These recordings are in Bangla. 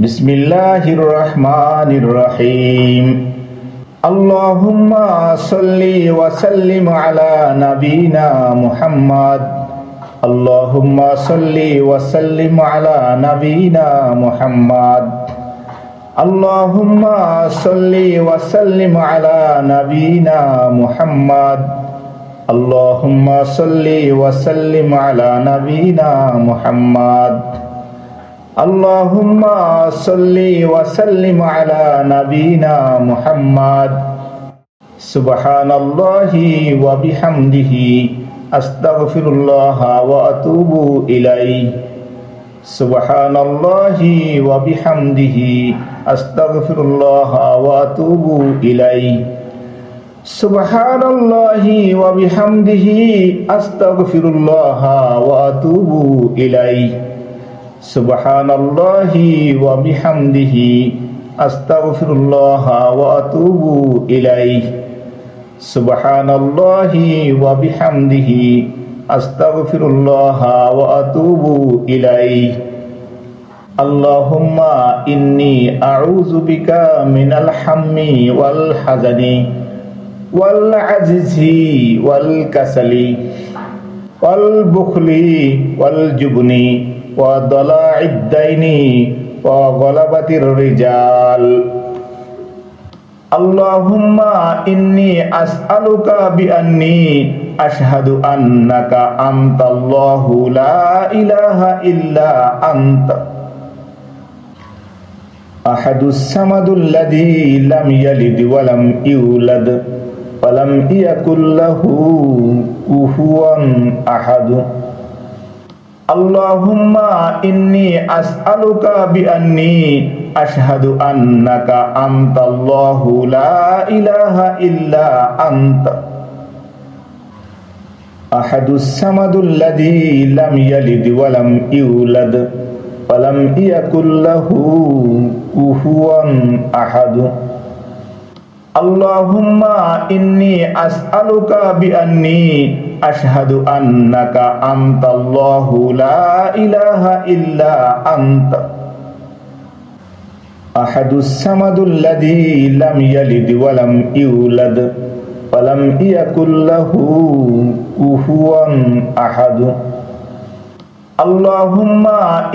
بسم الله الرحمن الرحيم اللهم صل وسلم على نبينا محمد اللهم صل وسلم على نبينا محمد اللهم صل وسلم على نبينا محمد اللهم صل وسلم على نبينا محمد اللهم صل وسلم على نبينا محمد سبحان الله وبحمده أستغفر الله وأتوب إليه سبحان الله وبحمده أستغفر الله وأتوب إليه سبحان الله وبحمده أستغفر الله وأتوب إليه سبحان الله وبحمده أستغفر الله وأتوب إليه سبحان الله وبحمده أستغفر الله وأتوب إليه اللهم إني أعوذ بك من الحم والحزن والعجز والكسل والبخل والجبن وضلاع الدين وغلبة الرجال اللهم إني أسألك بأني أشهد أنك أنت الله لا إله إلا أنت أحد الصمد الذي لم يلد ولم يولد ولم يكن له كفوا أحد اللهم إني أسألك بأني أشهد أنك أنت الله لا إله إلا أنت أحد الصمد الذي لم يلد ولم يولد ولم يكن له كفوا أحد اللهم إني أسألك بأني أشهد أنك أنت الله لا إله إلا أنت أحد السمد الذي لم يلد ولم يولد ولم يكن له كفوا أحد اللهم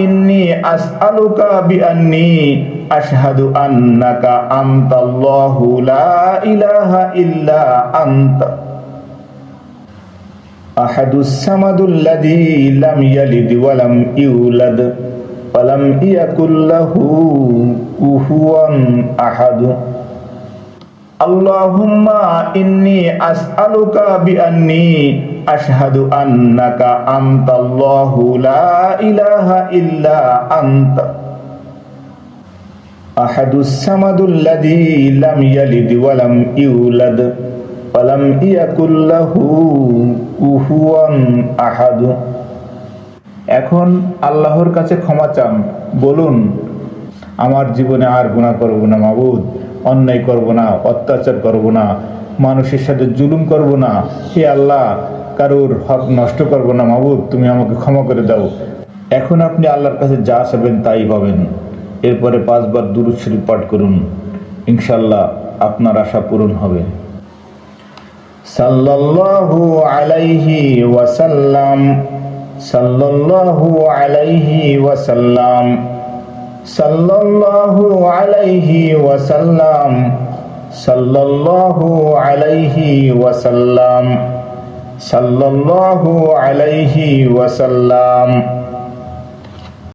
إني أسألك بأني আশহাদু আন্নাকা আনতাল্লাহু লা ইলাহা ইল্লা আনতা। আহাদুস সামাদুল্লাযী লাম ইয়ালিদ ওয়া লাম ইউলাদ ওয়া লাম ইয়াকুল লাহু কুফুয়ান আহাদ। আল্লাহুম্মা ইন্নী আসআলুকা বিআন্নী আশহাদু আন্নাকা আনতাল্লাহু লা ইলাহা ইল্লা আনতা। أحد الصمد الذي لم يلد ولم يولد ولم يكن له كفوا أحد এখন আল্লাহর কাছে ক্ষমা চান বলুন আমার জীবনে আর গুণা করব না মাবুদ অন্যায় করব না অত্যাচার করব না মানুষের সাথে জুলুম করব না হে আল্লাহ কারোর হক নষ্ট করব না মাবুদ তুমি আমাকে ক্ষমা করে দাও এখন আপনি আল্লাহর কাছে যা চাবেন তাই পাবেন এরপরে পাঁচবার দুরুদ শরীফ পাঠ করুন। ইনশাল্লাহ আপনার আশা পূরণ হবে। সাল্লাল্লাহু আলাইহি ওয়াসাল্লাম, সাল্লাল্লাহু আলাইহি ওয়াসাল্লাম, সাল্লাল্লাহু আলাইহি ওয়াসাল্লাম, সাল্লাল্লাহু আলাইহি ওয়াসাল্লাম, সাল্লাল্লাহু আলাইহি ওয়াসাল্লাম।